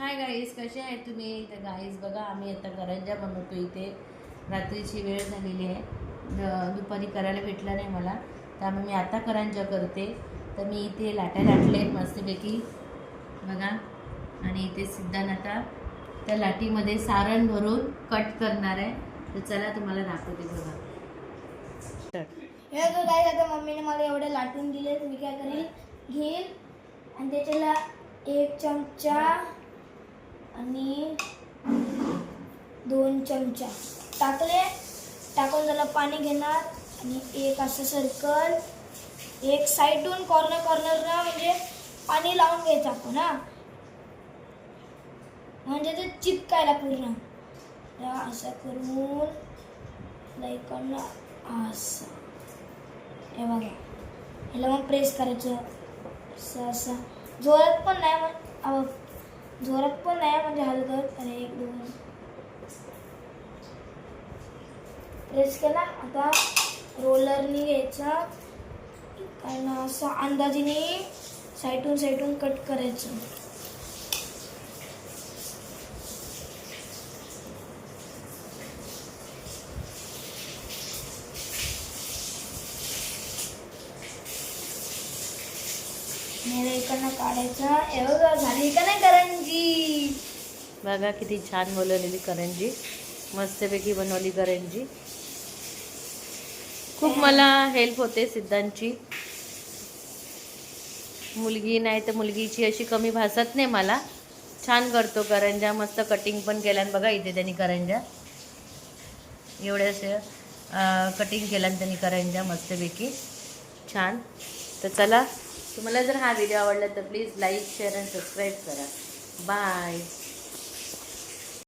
Hi guys कसे आहे तुम्ही? तर गाईज बघा आम्ही आता करंजा बनवतो इथे. रात्रीची वेळ झालेली आहे. दुपारी करायला भेटला नाही मला. त्यामुळे मी आता करंजा करते. तर मी इथे लाट्या लाटले मस्तपैकी. बघा. आणि इथे सिद्धांत आता त्या लाटीमध्ये सारण भरून कट करणार आहे. तर चला तुम्हाला दाखवते बघा. हे बघा काय आता मम्मीने मला एवढे लाटून दिले मी काय करेल? घेईल. आणि त्याच्याला एक चमचा आणि दोन चमचा. टाकले. टाकून त्याला पाणी घेणार. आणि एक असं सर्कल एक साईडून कॉर्नर कॉर्नरला म्हणजे पाणी लावून घ्यायचं आपण हा. म्हणजे ते चिपकायला पूर्ण. असं करून इकडनं असं. हे बघा. ह्याला मग प्रेस करायचं. असं असं. जोरात पण नाही मग अहो, जोरात पण नाही म्हणजे हलकत अरे एक दोन. प्रेस केला. आता रोलरनी घ्यायचा. कारण असं अंदाजीने साईटून साईटून कट करायचं. मेरे इकडनं काढायचा. बघा झाली का नाही करंजी? बघा किती छान बोलवलेली करंजी. मस्तपैकी बनवली करंजी. खूप मला हेल्प होते सिद्धांची मुलगी नाही तर मुलगीची अशी कमी भासत नाही मला. छान करतो करंजा मस्त कटिंग पण केल्यान बघा इथे त्यांनी करंजा. एवढ्याशा कटिंग केल्यान त्यांनी करंजा मस्तपैकी. छान. तर चला तुम्हाला जर हा व्हिडिओ आवडला तर प्लीज लाईक शेअर आणि सबस्क्राईब करा. बाय